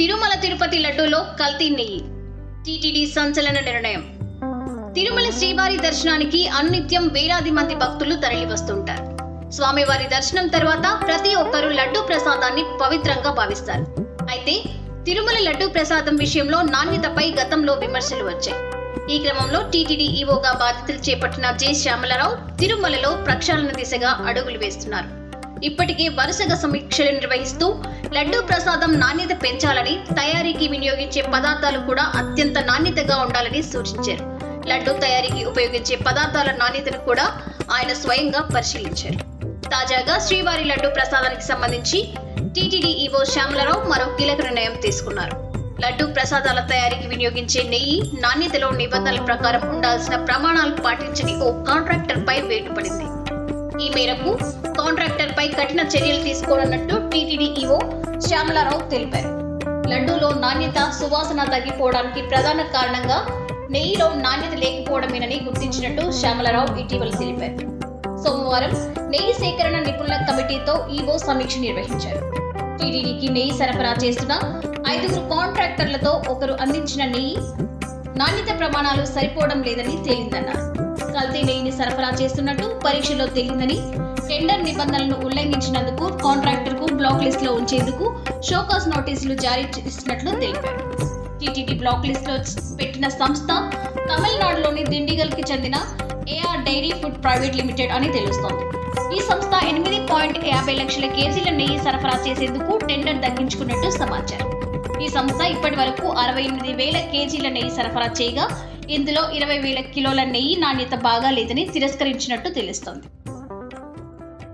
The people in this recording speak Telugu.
తిరుమల తిరుపతి లడ్డూలో కల్తీ నెయ్యి. టీటీడీ సంచలన నిర్ణయం. తిరుమల శ్రీవారి దర్శనానికి అనునిత్యం వేలాది మంది భక్తులు తరలి వస్తుంటారు స్వామివారి దర్శనం తర్వాత ప్రతి ఒక్కరూ లడ్డూ ప్రసాదాన్ని పవిత్రంగా భావిస్తారు. అయితే తిరుమల లడ్డూ ప్రసాదం విషయంలో నాణ్యతపై గతంలో విమర్శలు వచ్చాయి. ఈ క్రమంలో టీటీడీ ఈవోగా బాధ్యతలు చేపట్టిన జె. శ్యామలరావు తిరుమలలో ప్రక్షాళన దిశగా అడుగులు వేస్తున్నారు. ఇప్పటికే వరుసగా సమీక్షలు నిర్వహిస్తూ లడ్డూ ప్రసాదం నాణ్యత పెంచాలని తయారీకి వినియోగించే పదార్థాలు కూడా అత్యంత నాణ్యతగా ఉండాలని సూచించారు. లడ్డూ తయారీకి ఉపయోగించే పదార్థాల నాణ్యతను కూడా ఆయన స్వయంగా పరిశీలించారు. తాజాగా శ్రీవారి లడ్డూ ప్రసాదానికి సంబంధించి టీటీడీ ఈవో శ్యామలరావు మరో కీలక నిర్ణయం తీసుకున్నారు. లడ్డూ ప్రసాదాల తయారీకి వినియోగించే నెయ్యి నాణ్యతలో నిబంధనల ప్రకారం ఉండాల్సిన ప్రమాణాలు పాటించని ఓ కాంట్రాక్టర్ పై వేటు పడింది ఈ మేరకు కాంట్రాక్ట్ కఠిన చర్యలు తీసుకోనున్నట్టు టీటీడీ ఈవో శ్యామలారావు తెలిపారు. లడ్డూలో నాణ్యత సువాసన తగ్గిపోవడానికి ప్రధాన కారణంగా నెయ్యిలో నాణ్యత లేకపోవడమేనని గుర్తించినట్టు శ్యామలారావు ఇటీవల తెలిపారు. సోమవారం నెయ్యి సేకరణ నిపుణుల కమిటీతో ఈవో సమీక్ష నిర్వహించారు. టీటీడీకి నెయ్యి సరఫరా చేస్తున్న ఐదుగురు కాంట్రాక్టర్లతో ఒకరు అందించిన నెయ్యి నాణ్యత ప్రమాణాలు సరిపోవడం లేదని తేలిందన్నారు. కల్తీ నెయ్యిని సరఫరా చేస్తున్నట్టు పరీక్షలో తేలిందని టెండర్ నిబంధనలను ఉల్లంఘించినందుకు కాంట్రాక్టర్కు బ్లాక్ లిస్ట్లో ఉంచేందుకు షోకాస్ నోటీసులు జారీ చేసినట్లు తెలిపారు. టీటీడీ బ్లాక్ లిస్ట్లో పెట్టిన సంస్థ తమిళనాడులోని దిండిగల్కి చెందిన AR dairy food private limited అని తెలుస్తోంది. ఈ సంస్థ ఎనిమిది పాయింట్ యాభై లక్షల కేజీల నెయ్యి సరఫరా చేసేందుకు టెండర్ దక్కించుకున్నట్టు సమాచారం. ఈ సంస్థ ఇప్పటి వరకు అరవై ఎనిమిది వేల కేజీల నెయ్యి సరఫరా చేయగా ఇందులో ఇరవై వేల కిలోల నెయ్యి నాణ్యత బాగా లేదని తిరస్కరించినట్టు తెలుస్తోంది.